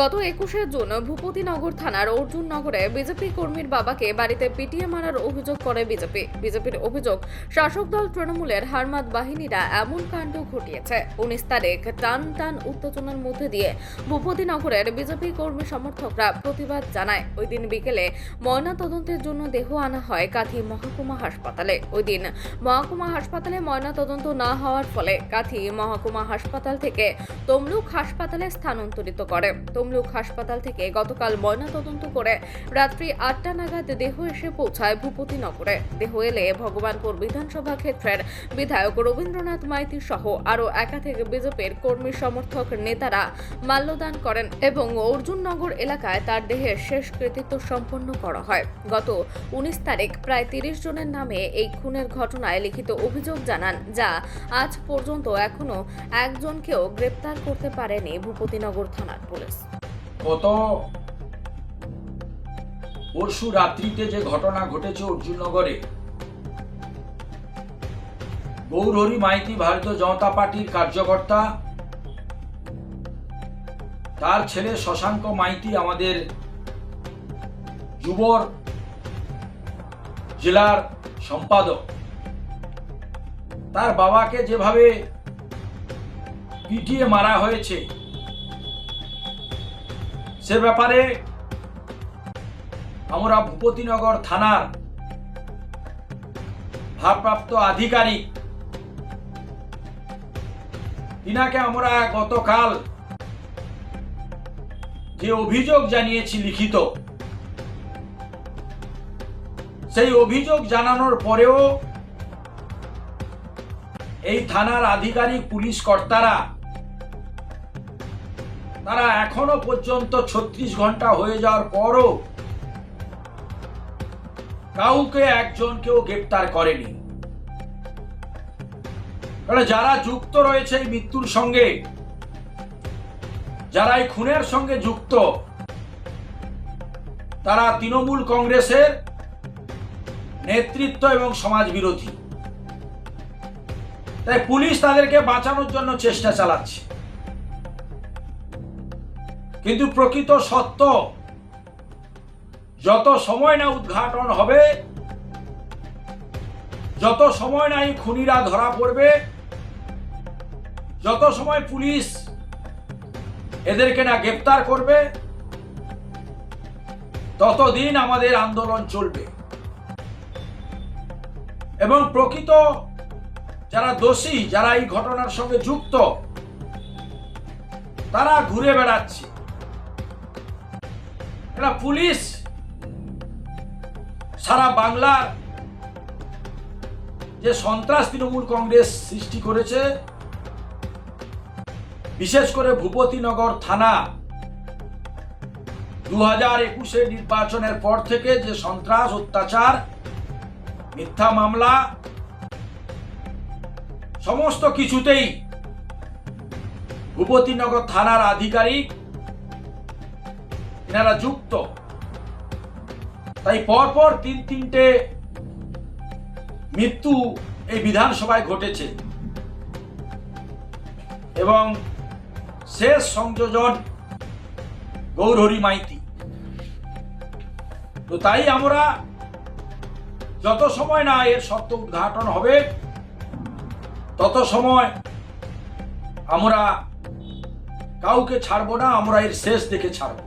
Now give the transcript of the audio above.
গত একুশে জুন ভূপতিনগর থানার অর্জুন নগরে বিজেপি কর্মীর বাবাকে বাড়িতে পিটিয়ে মারার অভিযোগ করে বিজেপি। বিজেপির অভিযোগ, শাসক দল তৃণমূলের হারমাত বাহিনীরা এমন কাণ্ড ঘটিয়েছে। উনিশ তারিখ টান টান উত্তেজনার মধ্যে দিয়ে ভূপতিনগরের বিজেপি কর্মী সমর্থকরা প্রতিবাদ জানায়। ওই দিন বিকেলে ময়না তদন্তের জন্য দেহ আনা হয় কাঁথি মহকুমা হাসপাতালে। ওই দিন মহকুমা হাসপাতালে ময়না তদন্ত না হওয়ার ফলে কাঁথি মহকুমা হাসপাতাল থেকে তমলুক হাসপাতালে স্থানান্তরিত করে। তমলুক হাসপাতাল থেকে গতকাল ময়নাতদন্ত করে রাত্রি আটটা নাগাদ দেহ এসে পৌঁছায় ভূপতিনগরে দেহ এলে ভগবানপুর বিধানসভা ক্ষেত্রের বিধায়ক রবীন্দ্রনাথ মাইতি সহ আরও একাধিক বিজেপির কর্মী সমর্থক নেতারা মাল্যদান করেন এবং অর্জুননগর এলাকায় তার দেহের শেষ কৃতিত্ব সম্পন্ন করা হয়। গত উনিশ তারিখ প্রায় তিরিশ জনের নামে এই খুনের ঘটনায় লিখিত অভিযোগ জানান, যা আজ পর্যন্ত এখনও একজনকেও গ্রেপ্তার করতে পারেনি ভূপতিনগর থানার পুলিশ। গত পরশু রাত্রিতে যে ঘটনা ঘটেছে অর্জুননগরে, গৌরহরি, মাইতি ভারতীয় জনতা পার্টির কার্যকর্তা, তার ছেলে শশাঙ্ক মাইতি আমাদের যুবর জেলার সম্পাদক। তার বাবাকে যেভাবে পিটিয়ে মারা হয়েছে সে ব্যাপারে আমরা ভূপতিনগর থানার ভারপ্রাপ্ত আধিকারিক। তিনাকে আমরা গতকাল যে অভিযোগ জানিয়েছি লিখিত, সেই অভিযোগ জানানোর পরেও এই থানার আধিকারিক, পুলিশ কর্তারা তারা এখনও পর্যন্ত ছত্রিশ ঘণ্টা হয়ে যাওয়ার পরও কাউকে একজনকেও গ্রেপ্তার করেনি। যারা যুক্ত রয়েছে এই মৃত্যুর সঙ্গে, যারা এই খুনের সঙ্গে যুক্ত, তারা তৃণমূল কংগ্রেসের নেতৃত্ব এবং সমাজ বিরোধী তাই পুলিশ তাদেরকে বাঁচানোর জন্য চেষ্টা চালাচ্ছে। কিন্তু প্রকৃত সত্য, যত সময় না উদ্ঘাটন হবে, যত সময় না এই খুনিরা ধরা পড়বে, যত সময় পুলিশ এদেরকে না গ্রেপ্তার করবে ততদিন আমাদের আন্দোলন চলবে। এবং প্রকৃত যারা দোষী, যারা এই ঘটনার সঙ্গে যুক্ত, তারা ঘুরে বেড়াচ্ছে। এটা পুলিশ। সারা বাংলার যে সন্ত্রাস তৃণমূল কংগ্রেস সৃষ্টি করেছে, বিশেষ করে ভূপতিনগর থানা দু হাজার একুশে নির্বাচনের পর থেকে যে সন্ত্রাস, অত্যাচার, মিথ্যা মামলা, সমস্ত কিছুতেই ভূপতিনগর থানার আধিকারিক এনারা যুক্ত। তাই পরপর তিন তিনটে মৃত্যু এই বিধানসভায় ঘটেছে। এবং শেষ সংযোজন গৌরহরি মাইতি। তো তাই আমরা যত সময় না এর সত্য উদ্ঘাটন হবে, তত সময় আমরা কাউকে ছাড়বো না, আমরা এর শেষ দেখে ছাড়বো।